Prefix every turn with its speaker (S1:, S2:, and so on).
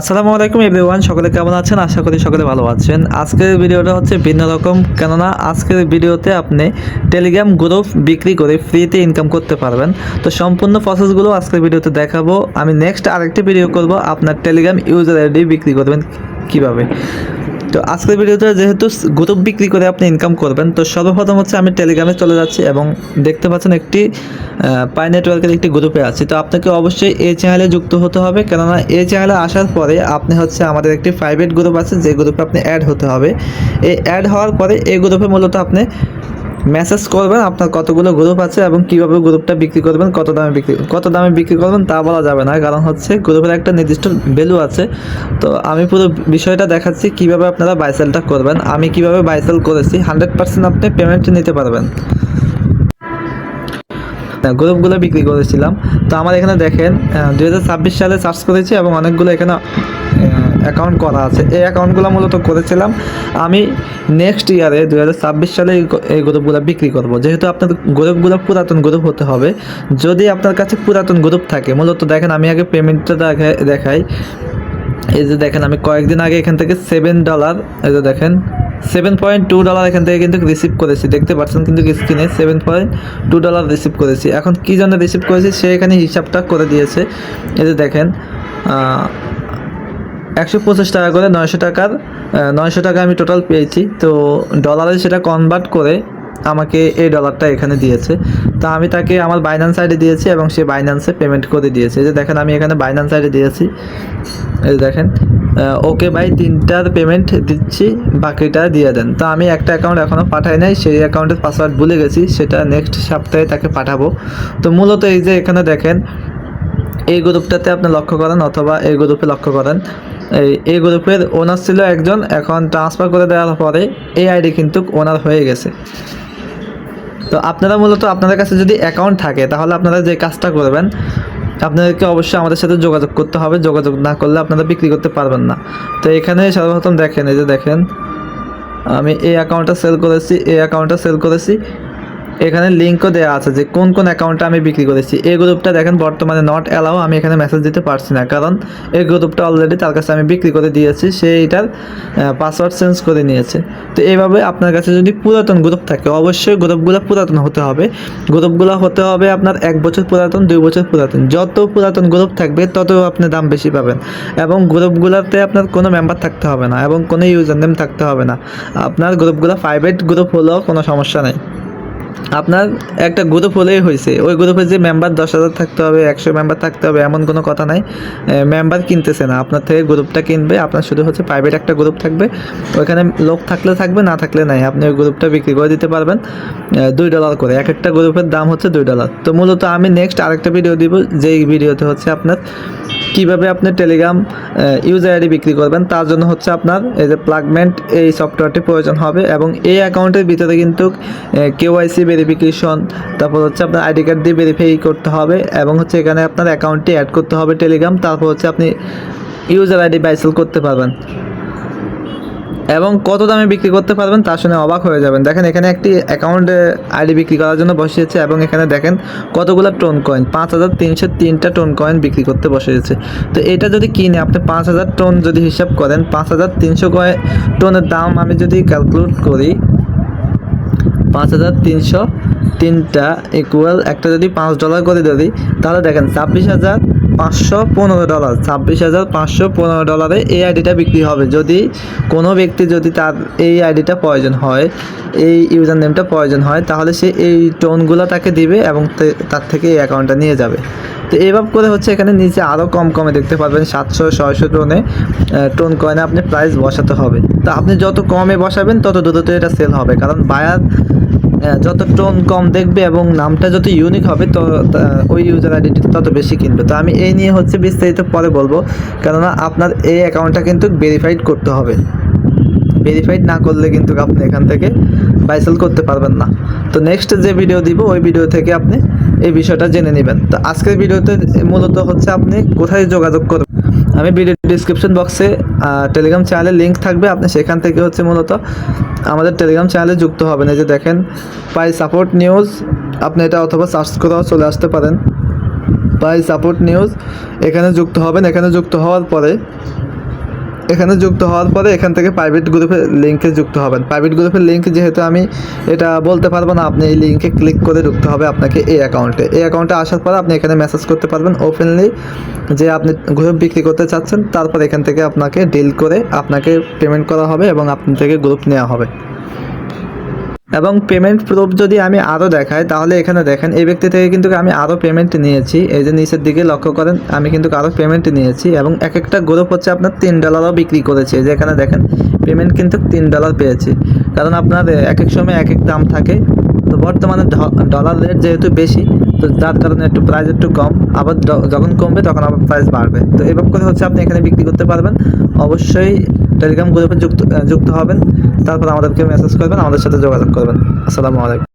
S1: আসসালামু আলাইকুম এভরিওয়ান, সকলে কেমন আছেন? আশা করি সকলে ভালো আছেন। আজকের ভিডিওটা হচ্ছে ভিন্ন রকম, কেননা আজকের ভিডিওতে আপনি টেলিগ্রাম গ্রুপ বিক্রি করে ফ্রিতে ইনকাম করতে পারবেন। তো সম্পূর্ণ প্রসেসগুলো আজকের ভিডিওতে দেখাবো। আমি নেক্সট আরেকটি ভিডিও করব, আপনার টেলিগ্রাম ইউজার আইডি বিক্রি করবেন কীভাবে। তো আজকের ভিডিওতে যেহেতু গ্রুপ বিক্রি করে আপনি ইনকাম করবেন, তো সর্বপ্রথম হচ্ছে আমি টেলিগ্রামে চলে যাচ্ছি এবং দেখতে পাচ্ছেন একটি পাই নেটওয়ার্কের একটি গ্রুপে আছি। তো আপনাকে অবশ্যই এই চ্যানেলে যুক্ত হতে হবে, কেননা এই চ্যানেলে আসার পরে আপনি হচ্ছে আমাদের একটি প্রাইভেট গ্রুপ আছে, যে গ্রুপে আপনি অ্যাড হতে হবে। এই অ্যাড হওয়ার পরে এই গ্রুপে মূলত আপনি মেসেজ করবেন, আপনার কতগুলো গ্রুপ আছে এবং কীভাবে গ্রুপটা বিক্রি করবেন, কত দামে বিক্রি, কত দামে বিক্রি করবেন তা বলা যাবে না। কারণ হচ্ছে গ্রুপের একটা নির্দিষ্ট ভ্যালু আছে। তো আমি পুরো বিষয়টা দেখাচ্ছি, কীভাবে আপনারা বাইসেলটা করবেন। আমি কীভাবে বাইসেল করেছি হান্ড্রেড পার্সেন্ট আপনি পেমেন্ট নিতে পারবেন। গ্রুপগুলো বিক্রি করেছিলাম। তো আমার এখানে দেখেন দু হাজার ছাব্বিশ সালে চার্জ করেছি এবং অনেকগুলো এখানে অ্যাকাউন্ট করা আছে। এই অ্যাকাউন্টগুলো মূলত করেছিলাম আমি নেক্সট ইয়ারে দু হাজার ছাব্বিশ সালে এই গ্রুপগুলো বিক্রি করব। যেহেতু আপনার গ্রুপগুলো পুরাতন গ্রুপ হতে হবে, যদি আপনার কাছে পুরাতন গ্রুপ থাকে, মূলত দেখেন আমি আগে পেমেন্টটা দেখাই। এই যে দেখেন, আমি কয়েকদিন আগে এখান থেকে সেভেন ডলার এই যে দেখেন সেভেন পয়েন্ট টু ডলার এখান থেকে কিন্তু রিসিভ করেছি। দেখতে পাচ্ছেন কিন্তু স্ক্রিনে seven point two dollar receive করেছি। এখন কী জন্য রিসিভ করেছি? সে এখানে হিসাবটা করে দিয়েছে। এই যে দেখেন একশো পঁচিশ টাকা করে নয়শো টাকার নয়শো টাকা আমি টোটাল পেয়েছি। তো ডলারে সেটা কনভার্ট করে আমাকে এই ডলারটা এখানে দিয়েছে। তা আমি তাকে আমার বাইন্যান্স আইডি দিয়েছি এবং সে বাইন্যান্সে পেমেন্ট করে দিয়েছে। এই যে দেখেন, আমি এখানে বাইন্যান্স আইডি দিয়েছি। এই দেখেন ওকে ভাই, তিনটার পেমেন্ট দিচ্ছি, বাকিটা দিয়ে দেন। তো আমি একটা অ্যাকাউন্ট এখনও পাঠাই নাই, সেই অ্যাকাউন্টের পাসওয়ার্ড ভুলে গেছি, সেটা নেক্সট সপ্তাহে তাকে পাঠাবো। তো মূলত এই যে এখানে দেখেন, এই গ্রুপটাতে আপনি লক্ষ্য করেন অথবা এই গ্রুপে লক্ষ্য করেন, এই এই গ্রুপের ওনার ছিল একজন, এখন ট্রান্সফার করে দেওয়ার পরে এই আইডি কিন্তু ওনার হয়ে গেছে। তো আপনারা মূলত আপনাদের কাছে যদি অ্যাকাউন্ট থাকে, তাহলে আপনারা যে কাজটা করবেন আপনাদেরকে অবশ্যই আমাদের সাথে যোগাযোগ করতে হবে। যোগাযোগ না করলে আপনারা বিক্রি করতে পারবেন না। তো এখানে সর্বপ্রথম দেখেন, এই যে দেখেন, আমি এই অ্যাকাউন্টটা সেল করেছি, এই অ্যাকাউন্টটা সেল করেছি। এখানে লিঙ্কও দেওয়া আছে যে কোন কোন অ্যাকাউন্টটা আমি বিক্রি করেছি। এই গ্রুপটা দেখেন বর্তমানে নট অ্যালাউ আমি এখানে মেসেজ দিতে পারছি না, কারণ এই গ্রুপটা অলরেডি তার কাছে আমি বিক্রি করে দিয়েছি, সে এটার পাসওয়ার্ড চেঞ্জ করে নিয়েছে। তো এইভাবে আপনার কাছে যদি পুরাতন গ্রুপ থাকে, অবশ্যই গ্রুপগুলো পুরাতন হতে হবে। গ্রুপগুলো হতে হবে আপনার এক বছর পুরাতন, দুই বছর পুরাতন। যত পুরাতন গ্রুপ থাকবে, তত আপনি দাম বেশি পাবেন। এবং গ্রুপগুলোতে আপনার কোনো মেম্বার থাকতে হবে না, এবং কোনো ইউজার নেম থাকতে হবে না। আপনার গ্রুপগুলো প্রাইভেট গ্রুপ হলেও কোনো সমস্যা নেই। আপনার একটা গ্রুপ হলেই হয়েছে। ওই গ্রুপে যে মেম্বার দশ হাজার থাকতে হবে, একশো মেম্বার থাকতে হবে, এমন কোনো কথা নাই। মেম্বার কিনতেছে না। আপনার থেকে গ্রুপটা কিনবে, আপনার শুধু হচ্ছে প্রাইভেট একটা গ্রুপ থাকবে। ওইখানে লোক থাকলে থাকবে, না থাকলে নাই। আপনি ওই গ্রুপটা বিক্রি করে দিতে পারবেন দুই ডলার করে। এক একটা গ্রুপের দাম হচ্ছে দুই ডলার তো মূলত আমি নেক্সট আরেকটা ভিডিও দিব, যেই ভিডিওতে হচ্ছে আপনার কীভাবে আপনি টেলিগ্রাম ইউজার আইডি বিক্রি করবেন। তার জন্য হচ্ছে আপনার এই যে প্লাগমেন্ট এই সফটওয়্যারটি প্রয়োজন হবে এবং এই অ্যাকাউন্টের ভিতরে কিন্তু কেওয়াইসি ভেরিফিকেশন তারপর হচ্ছে আপনার আইডি কার্ড দিয়ে ভেরিফাই করতে হবে এবং হচ্ছে এখানে আপনার অ্যাকাউন্টটি অ্যাড করতে হবে টেলিগ্রাম তারপর হচ্ছে আপনি ইউজার আইডি বাইসেল করতে পারবেন। এবং কত দামে বিক্রি করতে পারবেন তা শুনে অবাক হয়ে যাবেন। দেখেন এখানে একটি অ্যাকাউন্ট আইডি বিক্রি করার জন্য বসিয়েছে এবং এখানে দেখেন কতগুলো টোন কয়েন পাঁচ হাজার তিনশো তিনটা টোন কয়েন বিক্রি করতে বসিয়েছে। তো এটা যদি কিনে আপনি পাঁচ হাজার টোন যদি হিসাব করেন, পাঁচ হাজার তিনশো কয়েন টোনের দাম আমি যদি ক্যালকুলেট করি পাঁচ হাজার তিনশো তিনটা ইকুয়াল একটা যদি পাঁচ ডলার করে ধরি তাহলে দেখেন ছাব্বিশ হাজার পাঁচশো পনেরো ডলার ছাব্বিশ হাজার পাঁচশো পনেরো ডলারে এই আইডিটা বিক্রি হবে। যদি কোনো ব্যক্তি যদি তার এই আইডিটা প্রয়োজন হয়, এই ইউজার নেমটা প্রয়োজন হয়, তাহলে সে এই টোনগুলো তাকে দিবে এবং তার থেকে এই অ্যাকাউন্টটা নিয়ে যাবে। তো এভাবে করে হচ্ছে এখানে নিচে আরও কম কমে দেখতে পারবেন সাতশো, ছয়শো টোনে টোন কয়েনে আপনি প্রাইস বসাতে হবে। তো আপনি যত কমে বসাবেন, তত দ্রুত এটা সেল হবে। কারণ বায়ার যত টোন কম দেখবে এবং নামটা যত ইউনিক হবে, তো ওই ইউজার আইডেন্টি তত বেশি কিনবে। তো আমি এই নিয়ে হচ্ছে বিস্তারিত পরে বলব। কেননা আপনার এই অ্যাকাউন্টটা কিন্তু ভেরিফাইড করতে হবে। ভেরিফাইড না করলে কিন্তু আপনি এখান থেকে বাইসেল করতে পারবেন না। তো নেক্সট যে ভিডিও দিব, ওই ভিডিও থেকে আপনি এই বিষয়টা জেনে নেবেন। তো আজকের ভিডিওতে মূলত হচ্ছে আপনি কোথায় যোগাযোগ করবেন? আমি ভিডিও ডিসক্রিপশন বক্সে টেলিগ্রাম চ্যানেলের লিঙ্ক থাকবে। আপনি সেখান থেকে হচ্ছে মূলত আমাদের টেলিগ্রাম চ্যানেলে যুক্ত হবেন। এই যে দেখেন, পাই সাপোর্ট নিউজ আপনি এটা অথবা সার্চ করেও চলে আসতে পারেন। বাই সাপোর্ট নিউজ এখানে যুক্ত হবেন। এখানে যুক্ত হওয়ার পরে এখানে যুক্ত হওয়ার পরে এখান থেকে প্রাইভেট গ্রুপের লিঙ্কে যুক্ত হবেন। প্রাইভেট গ্রুপের লিঙ্ক যেহেতু আমি এটা বলতে পারব না, আপনি এই লিঙ্কে ক্লিক করে ঢুকতে হবে আপনাকে এই অ্যাকাউন্টে এই অ্যাকাউন্টে আসার পর আপনি এখানে মেসেজ করতে পারবেন ওপেনলি যে আপনি গ্রুপ বিক্রি করতে চাচ্ছেন, তারপর এখান থেকে আপনাকে ডিল করে আপনাকে পেমেন্ট করা হবে এবং আপনি থেকে গ্রুপ নেওয়া হবে। এবং পেমেন্ট প্রুফ যদি আমি আরও দেখাই, তাহলে এখানে দেখেন, এই ব্যক্তি থেকে কিন্তু আমি আরও পেমেন্ট নিয়েছি। এই যে নিচের দিকে লক্ষ্য করেন, আমি কিন্তু আরও পেমেন্ট নিয়েছি এবং এক একটা গ্রুপ হচ্ছে আপনার তিন ডলারও বিক্রি করেছে। যে এখানে দেখেন পেমেন্ট কিন্তু তিন ডলার পেয়েছি। কারণ আপনার এক এক সময় এক এক দাম থাকে। তো বর্তমানে ডলার রেট যেহেতু বেশি, তো যার কারণে একটু প্রাইস একটু কম। আবার যখন কমবে তখন আবার প্রাইস বাড়বে। তো এরকম করে হচ্ছে, আপনি এখানে বিক্রি করতে পারবেন। অবশ্যই টেলিগ্রাম গ্রুপে যুক্ত যুক্ত হবেন। তারপর আমাদেরকে মেসেজ করবেন, আমাদের সাথে যোগাযোগ করবেন। আসসালামু আলাইকুম।